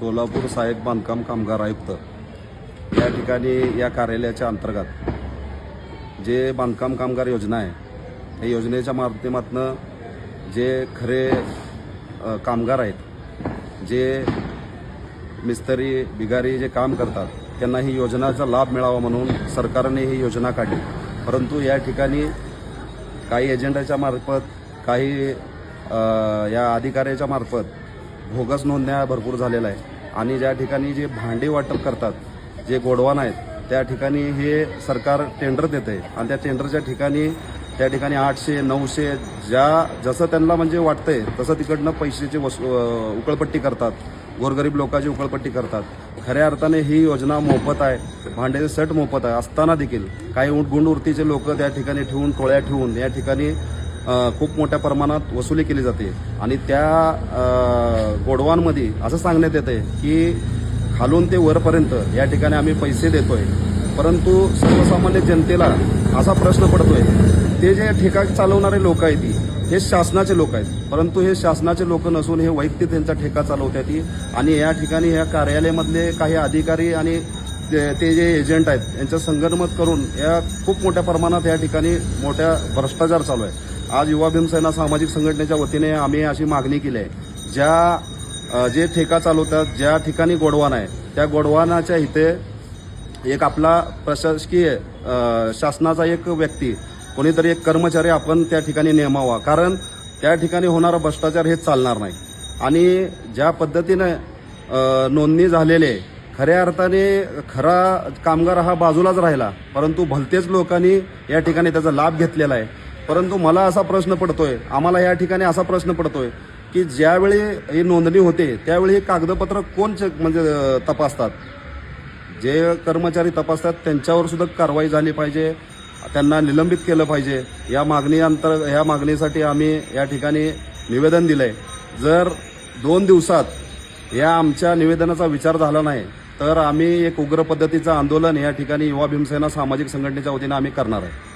सोलापूर सहाय्यक बांधकाम कामगार आयुक्त या ठिकाणी या कार्यालयाच्या अंतर्गत जे बांधकाम कामगार योजना आहे या योजनेच्या माध्यमातून जे खरे कामगार आहेत जे मिस्त्री बिगारी जे काम करतात त्यांना ही योजनाचा लाभ मिळावा म्हणून सरकारने ही योजना काढली. परंतु या ठिकाणी काही एजंटाच्या मार्फत काही या अधिकाऱ्याच्या मार्फत भोगस नोंदण्या भरपूर झालेल्या आहे. आणि ज्या ठिकाणी जे भांडे वाटप करतात जे गोडवान आहेत त्या ठिकाणी हे सरकार टेंडर देते आणि त्या टेंडरच्या ठिकाणी त्या ठिकाणी आठशे नऊशे ज्या जसं त्यांना म्हणजे वाटतंय तसं तिकडनं पैशाची वसू उकळपट्टी करतात. गोरगरीब लोकांची उकळपट्टी करतात. खऱ्या अर्थाने ही योजना मोफत आहे. भांड्याचे सेट मोफत आहे. असताना देखील काही गुंड गुंडवृत्तीचे लोक त्या ठिकाणी ठेवून टोळ्या ठेवून या ठिकाणी खूप मोठ्या प्रमाणात वसुली केली जाते. आणि त्या गोडवांमध्ये असं सांगण्यात येते की खालून ते वरपर्यंत या ठिकाणी आम्ही पैसे देतोय. परंतु सर्वसामान्य जनतेला असा प्रश्न पडतोय ते जे ठेका चालवणारे लोक आहेत ती हे शासनाचे लोक आहेत. परंतु हे शासनाचे लोक नसून हे वैयक्तिक त्यांचा ठेका चालवतात ती. आणि या ठिकाणी ह्या कार्यालयामधले काही अधिकारी आणि ते ते जे एजंट आहेत यांचं संगनमत करून या खूप मोठ्या प्रमाणात या ठिकाणी मोठ्या भ्रष्टाचार चालू आहे. आज युवा भीमसेना सामाजिक संघटनेच्या वतीने आम्ही अशी मागणी केली आहे. ज्या जे ठेका चालवतात ज्या ठिकाणी गोडवान आहे त्या गोडवानाच्या इथे एक आपला प्रशासकीय शासनाचा एक व्यक्ती कोणीतरी एक कर्मचारी आपण त्या ठिकाणी नेमावा. कारण त्या ठिकाणी होणारा भ्रष्टाचार हे चालणार नाही. आणि ज्या पद्धतीनं नोंदणी झालेले खऱ्या अर्थाने खरा कामगार हा बाजूलाच राहिला परंतु भलतेच लोकांनी या ठिकाणी त्याचा लाभ घेतलेला आहे. परंतु मला असा प्रश्न पडतोय आम्हाला या ठिकाणी असा प्रश्न पडतोय की ज्यावेळी ही नोंदणी होते त्यावेळी हे कागदपत्र कोण चेक म्हणजे तपासतात? जे कर्मचारी तपासतात त्यांच्यावर सुद्धा कारवाई झाली पाहिजे त्यांना निलंबित केलं पाहिजे. या मागणी अंतर या मागणीसाठी आम्ही या ठिकाणी निवेदन दिलंय. जर दोन दिवसात या आमच्या निवेदनाचा विचार झाला नाही तर आम्ही एक उग्र पद्धतीचं आंदोलन या ठिकाणी युवा भीमसेना सामाजिक संघटनेच्या वतीनं आम्ही करणार आहे.